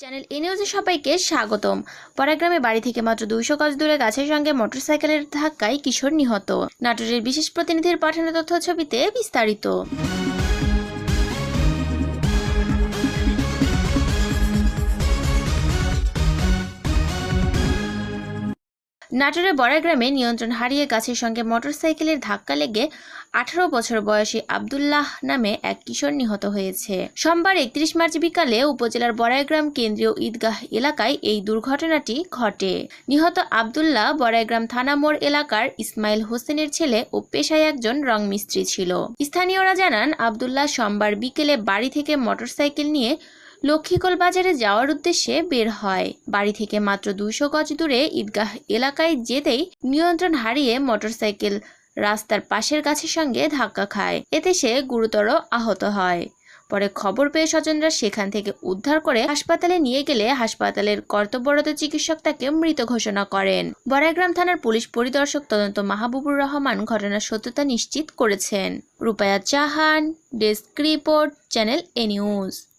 Channel এ নিউজে সবাইকে স্বাগতম। পরাগ্রামে বাড়ি থেকে মাত্র দুইশো গজ দূরে গাছের সঙ্গে মোটরসাইকেলের ধাক্কায় কিশোর নিহত। নাটোরের বিশেষ প্রতিনিধির পাঠানো তথ্য ছবিতে বিস্তারিত। নাটোরের বড়াগ্রামে নিয়ন্ত্রণ হারিয়ে গাছের সঙ্গে মোটরসাইকেলের ধাক্কা লেগে আঠারো বছর বয়সী আবদুল্লাহ নামে এক কিশোর নিহত হয়েছে। সোমবার একত্রিশ মার্চ বিকালে উপজেলার বড়াইগ্রাম কেন্দ্রীয় ঈদগাহ এলাকায় এই দুর্ঘটনাটি ঘটে। নিহত আবদুল্লাহ বড়াইগ্রাম থানা মোড় এলাকার ইসমাইল হোসেনের ছেলে ও পেশায় একজন রং মিস্ত্রি ছিল। স্থানীয়রা জানান, আবদুল্লাহ সোমবার বিকেলে বাড়ি থেকে মোটরসাইকেল নিয়ে লক্ষ্মীকল বাজারে যাওয়ার উদ্দেশ্যে বের হয়। বাড়ি থেকে মাত্র দুইশো গজ দূরে ঈদগাহ এলাকায় যেতেই নিয়ন্ত্রণ হারিয়ে মোটরসাইকেল রাস্তার পাশের গাছের সঙ্গে ধাক্কা খায়। এতে সে গুরুতর আহত হয়। পরে খবর পেয়ে স্বজনরা সেখান থেকে উদ্ধার করে হাসপাতালে নিয়ে গেলে হাসপাতালের কর্তব্যরত চিকিৎসক তাকে মৃত ঘোষণা করেন। বড়াইগ্রাম থানার পুলিশ পরিদর্শক তদন্ত মাহবুবুর রহমান ঘটনার সত্যতা নিশ্চিত করেছেন। রূপায়া চাহান, desk report, channel A news.